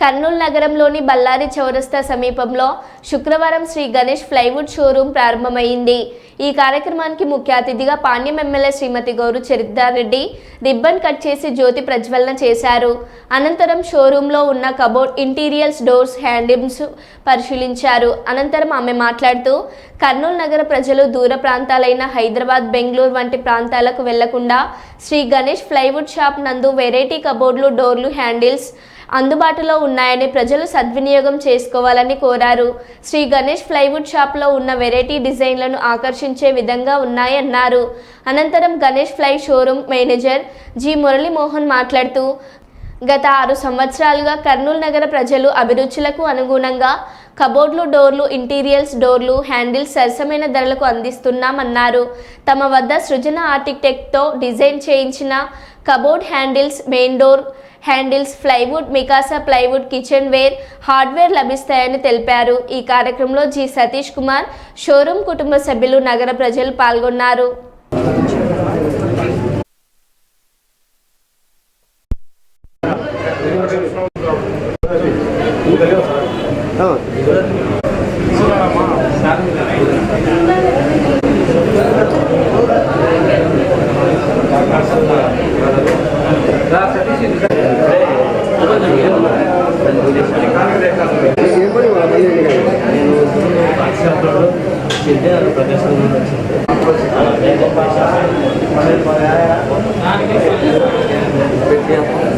కర్నూలు నగరంలోని బళ్ళారి చౌరస్తా సమీపంలో శుక్రవారం శ్రీ గణేష్ ప్లైవుడ్ షోరూం ప్రారంభమైంది. ఈ కార్యక్రమానికి ముఖ్య అతిథిగా Panyam MLA Shrimati Gouru Charitha Reddy ribbon cut చేసి జ్యోతి ప్రజ్వలన చేశారు. అనంతరం షోరూంలో ఉన్న కబోర్డ్ ఇంటీరియల్స్ డోర్స్ హ్యాండిల్స్ పరిశీలించారు. అనంతరం ఆమె మాట్లాడుతూ కర్నూలు నగర ప్రజలు దూర ప్రాంతాలైన హైదరాబాద్ బెంగళూరు వంటి ప్రాంతాలకు వెళ్ళకుండా శ్రీ గణేష్ ప్లైవుడ్ షాప్ నందు వెరైటీ కబోర్డులు డోర్లు హ్యాండిల్స్ అందుబాటులో ఉన్నాయని ప్రజలు సద్వినియోగం చేసుకోవాలని కోరారు. శ్రీ గణేష్ ప్లైవుడ్ షాప్లో ఉన్న వెరైటీ డిజైన్లను ఆకర్షించే విధంగా ఉన్నాయన్నారు. అనంతరం Ganesh ply showroom manager G. Muralimohan మాట్లాడుతూ గత ఆరు సంవత్సరాలుగా కర్నూలు నగర ప్రజలు అభిరుచులకు అనుగుణంగా కబోర్డ్లు డోర్లు ఇంటీరియల్స్ డోర్లు హ్యాండిల్స్ సరసమైన ధరలకు అందిస్తున్నామన్నారు. తమ వద్ద సృజన ఆర్కిటెక్ట్తో డిజైన్ చేయించిన cupboard handles main door handles plywood Mikasa plywood kitchen ware hardware లభిస్తాయని తెలిపారు. ఈ కార్యక్రమంలో జి. సతీష్ కుమార్ షోరూం కుటుంబ సభ్యులు నగర ప్రజలు పాల్గొన్నారు. betul Yeah.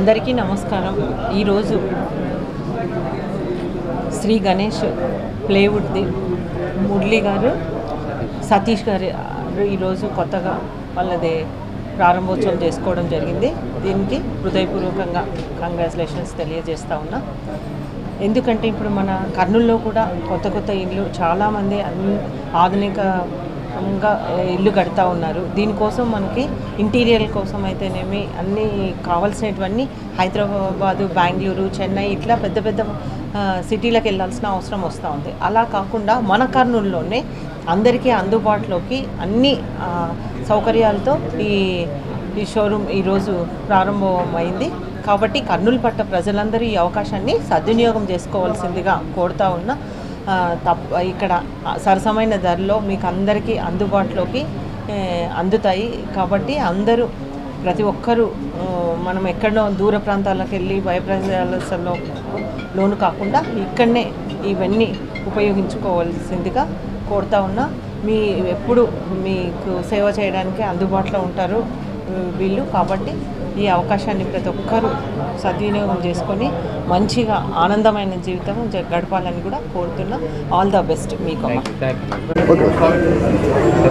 అందరికీ నమస్కారం. ఈరోజు శ్రీ గణేష్ ప్లేవుడ్ది మురళి గారు సతీష్ గారు ఈరోజు కొత్తగా వాళ్ళది ప్రారంభోత్సవం చేసుకోవడం జరిగింది. దీనికి హృదయపూర్వకంగా కంగ్రాచులేషన్స్ తెలియజేస్తూ ఉన్నా. ఎందుకంటే ఇప్పుడు మన కర్నూల్లో కూడా కొత్త కొత్త ఇల్లు చాలామంది ఆధునిక ఇంకా ఇల్లు కడతా ఉన్నారు. దీనికోసం మనకి ఇంటీరియర్ కోసం అయితేనేమి అన్నీ కావాల్సినటువన్నీ హైదరాబాదు బెంగళూరు చెన్నై ఇట్లా పెద్ద పెద్ద సిటీలకు వెళ్ళాల్సిన అవసరం వస్తూ ఉంది. అలా కాకుండా మన కర్నూలులోనే అందరికీ అందుబాటులోకి అన్ని సౌకర్యాలతో ఈ ఈ షోరూమ్ ఈరోజు ప్రారంభమైంది. కాబట్టి కర్నూలు పట్ట ప్రజలందరూ ఈ అవకాశాన్ని సద్వినియోగం చేసుకోవాల్సిందిగా కోరుతా ఉన్నా. తప్ప ఇక్కడ సరసమైన ధరలో మీకు అందరికీ అందుబాటులోకి అందుతాయి. కాబట్టి అందరూ ప్రతి ఒక్కరూ మనం ఎక్కడో దూర ప్రాంతాలకు వెళ్ళి భయప్రదేశాలలో లోను కాకుండా ఇక్కడనే ఇవన్నీ ఉపయోగించుకోవాల్సిందిగా కోరుతా ఉన్నా. మీ ఎప్పుడు మీకు సేవ చేయడానికి అందుబాటులో ఉంటారు. వీళ్ళు కాబట్టి ఈ అవకాశాన్ని ప్రతి ఒక్కరూ సద్వినియోగం చేసుకొని మంచిగా ఆనందమైన జీవితం గడపాలని కూడా కోరుతున్నా. ఆల్ ద బెస్ట్ మీకు సార్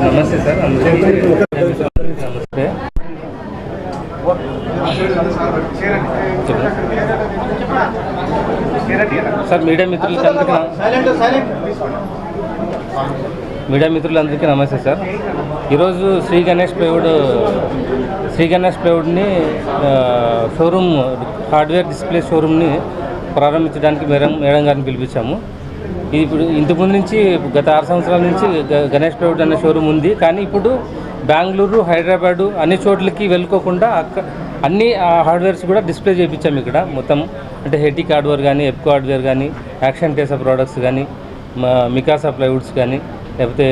నమస్తే సార్ అందరికీ నమస్తే సార్ మీడియా నమ- మీడియా మిత్రులందరికీ నమస్తే సార్. ఈరోజు శ్రీ గణేష్ ప్లైవుడ్ శ్రీ గణేష్ ప్లైవుడ్ని షోరూమ్ హార్డ్వేర్ డిస్ప్లే షోరూమ్ని ప్రారంభించడానికి మేడం మేడం గారిని పిలిపించాము. ఇది ఇప్పుడు ఇంతకుముందు నుంచి గత ఆరు సంవత్సరాల నుంచి గణేష్ ప్లైవుడ్ అనే షోరూమ్ ఉంది. కానీ ఇప్పుడు బెంగళూరు హైదరాబాదు అన్ని చోట్లకి వెళ్ళుకోకుండా అక్క అన్ని ఆ హార్డ్వేర్స్ కూడా డిస్ప్లే చేయించాము ఇక్కడ మొత్తం. అంటే హెటిక్ హార్డ్వేర్ కానీ ఎప్కో హార్డ్వేర్ కానీ యాక్షన్ టేసా ప్రోడక్ట్స్ కానీ మికాసా ప్లైవుడ్స్ కానీ లేకపోతే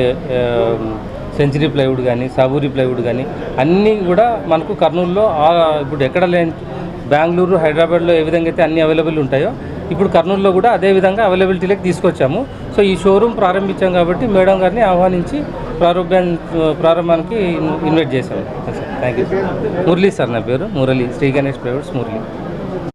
సెంచరీ ప్లైవుడ్ కానీ సాబూరి ప్లైవుడ్ కానీ అన్నీ కూడా మనకు కర్నూలులో ఇప్పుడు ఎక్కడ లేని బెంగళూరు హైదరాబాద్లో ఏ విధంగా అయితే అన్ని అవైలబుల్ ఉంటాయో ఇప్పుడు కర్నూలులో కూడా అదే విధంగా అవైలబిలిటీలోకి తీసుకొచ్చాము. సో ఈ షోరూమ్ ప్రారంభించాం కాబట్టి మేడం గారిని ఆహ్వానించి ప్రారంభం ప్రారంభానికి ఇన్వైట్ చేశాము. థ్యాంక్ యూ మురళీ సార్ నా పేరు. మురళి శ్రీ గణేష్ ప్రైవేట్స్ మురళి